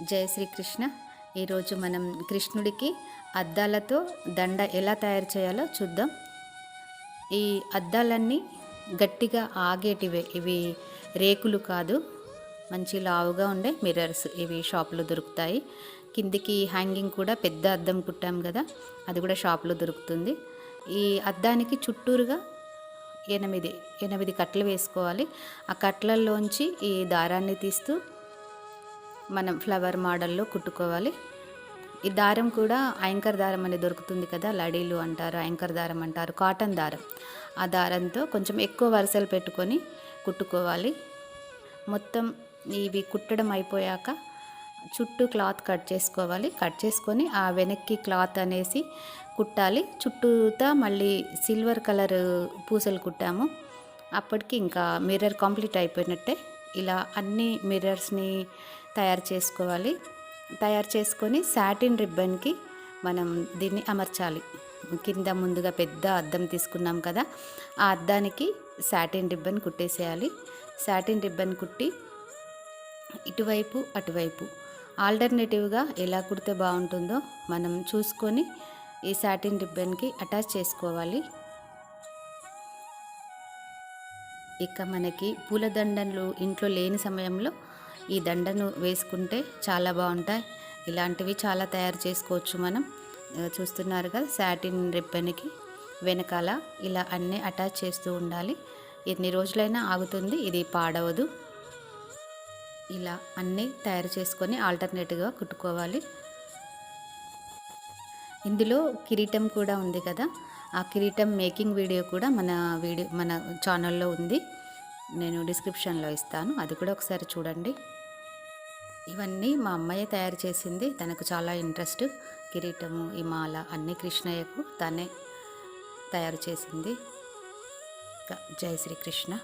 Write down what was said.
జయ శ్రీకృష్ణ. ఈరోజు మనం కృష్ణుడికి అద్దాలతో దండ ఎలా తయారు చేయాలో చూద్దాం. ఈ అద్దాలన్నీ గట్టిగా ఆగేటివే ఇవి రేకులు కాదు మంచి లావుగా ఉండే మిర్రర్స్ ఇవి షాప్లో దొరుకుతాయి. కిందికి హ్యాంగింగ్ కూడా పెద్ద అద్దం కుట్టాం కదా అది కూడా షాప్లో దొరుకుతుంది. ఈ అద్దానికి చుట్టూరుగా ఎనిమిది ఎనిమిది కట్టలు వేసుకోవాలి. ఆ కట్లల్లోంచి ఈ దారాన్ని తీస్తూ మనం ఫ్లవర్ మోడల్లో కుట్టుకోవాలి. ఈ దారం కూడా యాంకర్ దారం అనేది దొరుకుతుంది కదా లడీలు అంటారు యాంకర్ దారం అంటారు కాటన్ దారం. ఆ దారంతో కొంచెం ఎక్కువ వరుసలు పెట్టుకొని కుట్టుకోవాలి. మొత్తం ఇవి కుట్టడం అయిపోయాక చుట్టూ క్లాత్ కట్ చేసుకోవాలి. కట్ చేసుకొని ఆ వెనక్కి క్లాత్ అనేసి కుట్టాలి. చుట్టూతా మళ్ళీ సిల్వర్ కలర్ పూసలు కుట్టాము. అప్పటికి ఇంకా మిర్రర్ కంప్లీట్ అయిపోయినట్టే ఇలా అన్ని మిర్రర్స్ని తయారు చేసుకోవాలి. తయారు చేసుకొని సాటిన్ రిబ్బన్కి మనం దీన్ని అమర్చాలి. కింద ముందుగా పెద్ద అద్దం తీసుకున్నాం కదా ఆ అద్దానికి సాటిన్ రిబ్బన్ కుట్టేసేయాలి. సాటిన్ రిబ్బన్ కుట్టి ఇటువైపు అటువైపు. ఆల్టర్నేటివ్గా ఎలా కుడితే బాగుంటుందో మనం చూసుకొని ఈ సాటిన్ రిబ్బన్కి అటాచ్ చేసుకోవాలి. ఇక మనకి పూల దండలు ఇంట్లో లేని సమయంలో ఈ దండను వేసుకుంటే చాలా బాగుంటాయి. ఇలాంటివి చాలా తయారు చేసుకోవచ్చు మనం. చూస్తున్నారు కదా శాటిన్ రిబ్బన్కి వెనకాల ఇలా అన్నీ అటాచ్ చేస్తూ ఉండాలి. ఎన్ని రోజులైనా ఆగుతుంది ఇది పాడవదు. ఇలా అన్నీ తయారు చేసుకొని ఆల్టర్నేటివ్గా కుట్టుకోవాలి. ఇందులో కిరీటం కూడా ఉంది కదా. ఆ కిరీటం మేకింగ్ వీడియో కూడా మన వీడియో మన ఛానల్లో ఉంది. నేను డిస్క్రిప్షన్లో ఇస్తాను. అది కూడా ఒకసారి చూడండి. ఇవన్నీ మా అమ్మాయి తయారు చేసింది. తనకు చాలా ఇంట్రెస్ట్. కిరీటము ఈ మాల అన్నీ కృష్ణయ్యకు తనే తయారు చేసింది. జై శ్రీకృష్ణ.